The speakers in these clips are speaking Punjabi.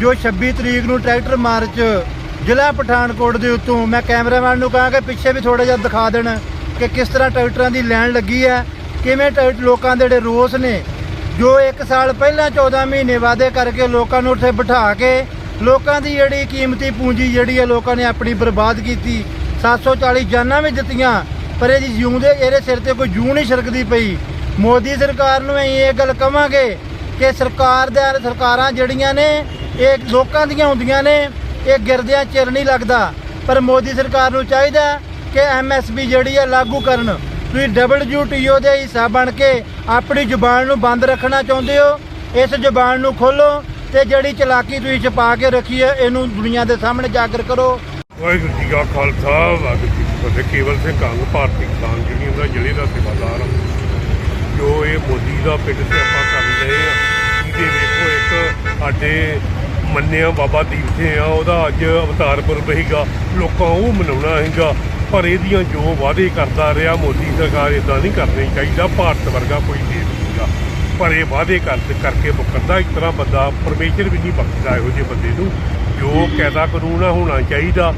ਜੋ 26 ਤਰੀਕ ਨੂੰ ਟਰੈਕਟਰ ਮਾਰਚ ਜ਼ਿਲ੍ਹਾ ਪਠਾਨਕੋਟ ਦੇ ਉੱਤੋਂ ਮੈਂ ਕੈਮਰਾਮੈਨ ਨੂੰ ਕਹਾਂ ਕਿ ਪਿੱਛੇ ਵੀ ਥੋੜਾ ਜਿਹਾ ਦਿਖਾ ਦੇਣ ਕਿ ਕਿਸ ਤਰ੍ਹਾਂ ਟਰੈਕਟਰਾਂ ਦੀ ਲਾਈਨ ਲੱਗੀ ਹੈ, ਕਿਵੇਂ ਟਰੈਕਟਰ ਲੋਕਾਂ ਦੇ ਜਿਹੜੇ ਰੋਸ ਨੇ, ਜੋ 1 ਸਾਲ ਪਹਿਲਾਂ 14 ਮਹੀਨੇ ਵਾਅਦੇ ਕਰਕੇ ਲੋਕਾਂ ਨੂੰ ਉੱਥੇ ਬਿਠਾ ਕੇ ਲੋਕਾਂ ਦੀ ਜਿਹੜੀ ਕੀਮਤੀ ਪੂੰਜੀ ਜਿਹੜੀ ਹੈ ਲੋਕਾਂ ਨੇ ਆਪਣੀ ਬਰਬਾਦ ਕੀਤੀ 740 ਜਾਨਾਂ ਵੀ ਦਿੱਤੀਆਂ, ਪਰ ਇਹਦੀ ਜਿਉਂਦੇ ਇਹਦੇ ਸਿਰ ਤੇ ਕੋਈ ਜੂ ਨਹੀਂ ਛਿੜਕਦੀ ਪਈ। ਮੋਦੀ ਸਰਕਾਰ ਨੂੰ ਅਸੀਂ ਇਹ ਗੱਲ ਕਵਾਂਗੇ ਕਿ ਸਰਕਾਰ ਦੇ ਸਰਕਾਰਾਂ ਜਿਹੜੀਆਂ ਨੇ ਇਹ ਲੋਕਾਂ ਦੀਆਂ ਹੁੰਦੀਆਂ ਨੇ, ਇਹ ਗਿਰਦਿਆਂ ਚਿਰ ਨਹੀਂ ਲੱਗਦਾ। ਪਰ ਮੋਦੀ ਸਰਕਾਰ ਨੂੰ ਚਾਹੀਦਾ ਕਿ ਐਮਐਸਪੀ ਜਿਹੜੀ ਹੈ ਲਾਗੂ ਕਰਨ। ਤੁਸੀਂ ਡਬਲਯੂਟੀਓ ਦੇ ਹਿੱਸਾ ਬਣ ਕੇ ਆਪਣੀ ਜ਼ੁਬਾਨ ਨੂੰ ਬੰਦ ਰੱਖਣਾ ਚਾਹੁੰਦੇ ਹੋ? ਇਸ ਜ਼ੁਬਾਨ ਨੂੰ ਖੋਲੋ ਤੇ ਜਿਹੜੀ ਚਲਾਕੀ ਤੁਸੀਂ ਛਪਾ ਕੇ ਰੱਖੀ ਹੈ, ਇਹਨੂੰ ਦੁਨੀਆ ਦੇ ਸਾਹਮਣੇ ਜਾਗਰ ਕਰੋ। ਵਾਹਿਗੁਰੂ ਜੀ ਕਾ ਖਾਲਸਾ, ਵਾਹਿਗੁਰੂ ਜੀ ਕੀ ਫਤਿਹ। ਕੇਵਲ ਸਿੰਘ ਕੰਗ ਭਾਰਤੀ ਕਿਸਾਨ ਯੂਨੀਅਨ ਦਾ ਜ਼ਿਲ੍ਹੇ ਦਾ ਸੇਵਾਦਾਰ ਜੋ ਇਹ ਮੋਦੀ ਦਾ ਪਿੰਡ ਤੇ ਆਪਾਂ ਕਰ ਰਹੇ ਆ ਇਹਦੇ ਵੇਖੋ ਇੱਕ ਸਾਡੇ ਮੰਨਿਆ ਬਾਬਾ ਦੀਪ ਸਿੰਘ ਆ, ਉਹਦਾ ਅੱਜ ਅਵਤਾਰ ਪੁਰਬ ਸੀਗਾ, ਲੋਕਾਂ ਉਹ ਮਨਾਉਣਾ ਹੈਗਾ ਪਰ ਇਹਦੀਆਂ ਜੋ ਵਾਅਦੇ ਕਰਦਾ ਰਿਹਾ, ਮੋਦੀ ਸਰਕਾਰ ਇਦਾਂ ਨਹੀਂ ਕਰਨੀ ਚਾਹੀਦਾ, ਭਾਰਤ ਵਰਗਾ ਕੋਈ ਦੇਸ਼ ਨਹੀਂਗਾ ਪਰ ਇਹ ਵਾਅਦੇ ਕਰ, ਕਰਕੇ ਮੁਕਰਦਾ ਇੱਕ ਤਰ੍ਹਾਂ ਬੰਦਾ ਪਰਮੇਸ਼ਰ ਵੀ ਨਹੀਂ ਬਖਸ਼ਦਾ ਇਹੋ ਜਿਹੇ ਬੰਦੇ ਨੂੰ, ਜੋ ਕਾਇਦਾ ਕਾਨੂੰਨ ਆ, ਹੋਣਾ ਚਾਹੀਦਾ।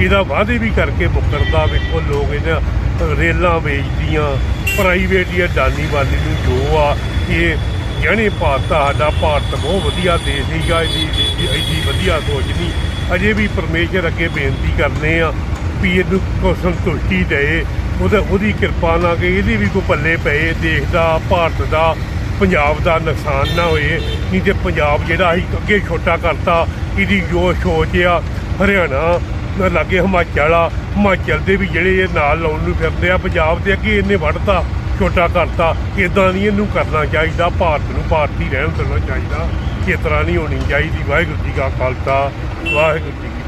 ਇਹਦਾ ਵਾਅਦੇ ਵੀ ਕਰਕੇ ਮੁਕਰਦਾ ਵੇਖੋ, ਲੋਕ ਇਹਨਾਂ ਰੇਲਾਂ ਵੇਚਦੀਆਂ ਪ੍ਰਾਈਵੇਟ ਜਾਂ ਦਾਨੀ ਵਾਲੀ ਨੂੰ ਜੋ ਆ, ਇਹ ਜਾਣੇ ਭਾਰਤ, ਸਾਡਾ ਭਾਰਤ ਬਹੁਤ ਵਧੀਆ ਦੇਸ਼ ਸੀਗਾ ਇਹਦੀ ਇਹਦੀ- ਵਧੀਆ ਸੋਚ ਨਹੀਂ ਅਜੇ ਵੀ ਪਰਮੇਸ਼ਰ ਅੱਗੇ ਬੇਨਤੀ ਕਰਨੇ ਆ ਵੀ ਇਹਨੂੰ ਕੋ ਸੰਤੁਸ਼ਟੀ ਦੇ ਉਹਦਾ, ਉਹਦੀ ਕਿਰਪਾ ਨਾਲ ਕਿ ਇਹਦੀ ਵੀ ਕੋਈ ਪੱਲੇ ਪਏ, ਦੇਸ਼ ਦਾ, ਭਾਰਤ ਦਾ, ਪੰਜਾਬ ਦਾ ਨੁਕਸਾਨ ਨਾ ਹੋਏ। ਨਹੀਂ ਤੇ ਪੰਜਾਬ ਜਿਹੜਾ ਅਸੀਂ ਅੱਗੇ ਛੋਟਾ ਕਰਤਾ, ਇਹਦੀ ਜੋ ਸੋਚ ਆ, ਹਰਿਆਣਾ ਲਾਗੇ ਹਿਮਾਚਲ ਆ, ਹਿਮਾਚਲ ਦੇ ਵੀ ਜਿਹੜੇ ਇਹ ਨਾਲ ਲਾਉਣ ਨੂੰ ਫਿਰਦੇ ਆ, ਪੰਜਾਬ ਦੇ ਅੱਗੇ ਇਹਨੇ ਵੱਢਤਾ। ਛੋਟਾ ਕਰਤਾ ਇਦਾਂ ਨਹੀਂ ਇਹਨੂੰ ਕਰਨਾ ਚਾਹੀਦਾ, ਭਾਰਤ ਨੂੰ ਭਾਰਤੀ ਰਹਿਣ ਦੇਣਾ ਚਾਹੀਦਾ ਇਸ ਤਰ੍ਹਾਂ ਨਹੀਂ ਹੋਣੀ ਚਾਹੀਦੀ। ਵਾਹਿਗੁਰੂ ਜੀ ਕਾ ਖਾਲਸਾ, ਵਾਹਿਗੁਰੂ ਜੀ